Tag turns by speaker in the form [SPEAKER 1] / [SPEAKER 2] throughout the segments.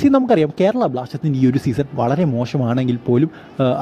[SPEAKER 1] C നമുക്കറിയാം കേരള ബ്ലാസ്റ്റേഴ്സിന്റെ ഈ ഒരു സീസൺ വളരെ മോശമാണെങ്കിൽ പോലും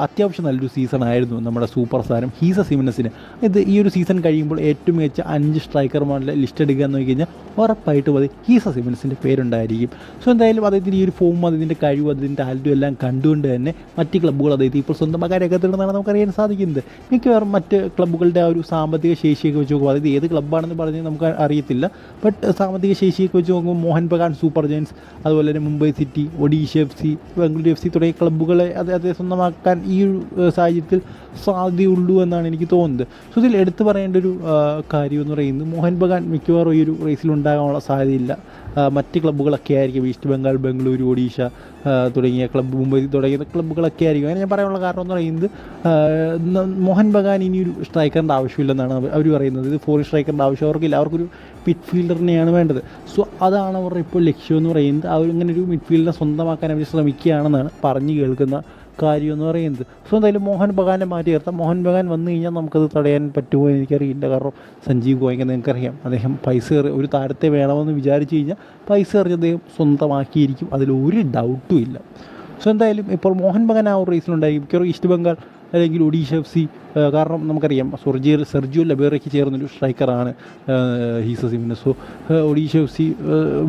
[SPEAKER 1] അത്യാവശ്യം നല്ലൊരു സീസൺ ആയിരുന്നു നമ്മുടെ സൂപ്പർ താരം ഹീസ സിമിനസിന്. ഇത് ഈ ഒരു സീസൺ കഴിയുമ്പോൾ ഏറ്റവും മികച്ച അഞ്ച് സ്ട്രൈക്കർമാരുടെ ലിസ്റ്റ് എടുക്കുക എന്ന് നോക്കി കഴിഞ്ഞാൽ ഉറപ്പായിട്ടും അത് ഹീസ സിമിനസിന്റെ പേരുണ്ടായിരിക്കും. സോ എന്തായാലും അദ്ദേഹത്തിന്റെ ഈ ഒരു ഫോം അതിന്റെ കഴിവ് അതിന്റെ ടാലന്റും എല്ലാം കണ്ടുകൊണ്ട് തന്നെ മറ്റ് ക്ലബ്ബുകൾ അദ്ദേഹത്തെ ഇപ്പോൾ സ്വന്തമാക്കാൻ രംഗത്തുണ്ടെന്നാണ് നമുക്കറിയാൻ സാധിക്കുന്നത്. മിക്കവാറും മറ്റ് ക്ലബ്ബുകളുടെ ആ ഒരു സാമ്പത്തിക ശേഷിയൊക്കെ വെച്ച് നോക്കുമ്പോൾ അതായത് ഏത് ക്ലബ്ബാണെന്ന് പറഞ്ഞ് നമുക്ക് അറിയത്തില്ല. ബട്ട് സാമ്പത്തിക ശേഷിയൊക്കെ വെച്ച് നോക്കുമ്പോൾ മോഹൻ ബഗാൻ സൂപ്പർ ജയൻസ് അതുപോലെ തന്നെ Mumbai city Odisha F C Bengaluru F C തുടങ്ങിയ ക്ലബ്ബുകളെ അത് അതേ സ്വന്തമാക്കാൻ ഈ ഒരു സാഹചര്യത്തിൽ സാധ്യതയുള്ളൂ എന്നാണ് എനിക്ക് തോന്നുന്നത്. സോ ഇതിൽ എടുത്തു പറയേണ്ട ഒരു കാര്യം എന്ന് പറയുന്നത് മോഹൻ ബഗാൻ മിക്കവാറും ഈ ഒരു റേസിൽ ഉണ്ടാകാനുള്ള സാധ്യതയില്ല. മറ്റ് ക്ലബ്ബുകളൊക്കെ ആയിരിക്കും. ഈസ്റ്റ് ബംഗാൾ ബംഗളൂരു ഒഡീഷ തുടങ്ങിയ ക്ലബ്ബ് മുംബൈ തുടങ്ങിയ ക്ലബ്ബുകളൊക്കെ ആയിരിക്കും. അങ്ങനെ ഞാൻ പറയാനുള്ള കാരണം എന്ന് പറയുന്നത് മോഹൻ ബഗാൻ ഇനി ഒരു സ്ട്രൈക്കറിന്റെ ആവശ്യമില്ലെന്നാണ് അവർ പറയുന്നത്. ഇത് ഫോറിൻ സ്ട്രൈക്കറിന്റെ ആവശ്യം അവർക്കില്ല. അവർക്കൊരു മിഡ്ഫീൽഡറിനെയാണ് വേണ്ടത്. സോ അതാണ് അവരുടെ ഇപ്പോൾ ലക്ഷ്യം എന്ന് പറയുന്നത്. അവർ ഇങ്ങനെ ഒരു മിഡ്ഫീൽഡിനെ സ്വന്തമാക്കാൻ അവർ ശ്രമിക്കുകയാണെന്നാണ് പറഞ്ഞു കേൾക്കുന്ന കാര്യം എന്ന് പറയുന്നത്. സോ എന്തായാലും മോഹൻ ബഗാനെ മാറ്റി നിർത്താം. മോഹൻ ബഗാൻ വന്നു കഴിഞ്ഞാൽ നമുക്കത് തടയാൻ പറ്റുമോ എനിക്കറിയില്ല. കാരണം സഞ്ജീവ് ഗോയങ്ക നിങ്ങൾക്കറിയാം അദ്ദേഹം പൈസ ഒരു താരത്തെ വേണമെന്ന് വിചാരിച്ചു കഴിഞ്ഞാൽ പൈസ എറിഞ്ഞ് അദ്ദേഹം സ്വന്തമാക്കിയിരിക്കും. അതിലൊരു ഡൗട്ടും ഇല്ല. സോ എന്തായാലും ഇപ്പോൾ മോഹൻ ബഗാൻ ആ ഒരു റേസിലുണ്ടായിരിക്കും ഈസ്റ്റ് ബംഗാൾ അല്ലെങ്കിൽ ഒഡീഷ എഫ് സി കാരണം നമുക്കറിയാം സുർജി സെർജിയോ ലബേറയ്ക്ക് ചേർന്നൊരു സ്ട്രൈക്കറാണ് ഹീസ സിമിന്. So Odisha F C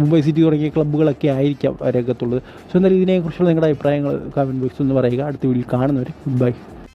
[SPEAKER 1] Mumbai city തുടങ്ങിയ ക്ലബ്ബുകളൊക്കെ ആയിരിക്കാം രംഗത്തുള്ളത്. സോ എന്തായാലും ഇതിനെക്കുറിച്ചുള്ള നിങ്ങളുടെ അഭിപ്രായങ്ങൾ കമന്റ് ബോക്സിൽ ഒന്ന് പറയുക. അടുത്ത വീഡിയോയിൽ കാണുന്നവരെ ഗുഡ് ബൈ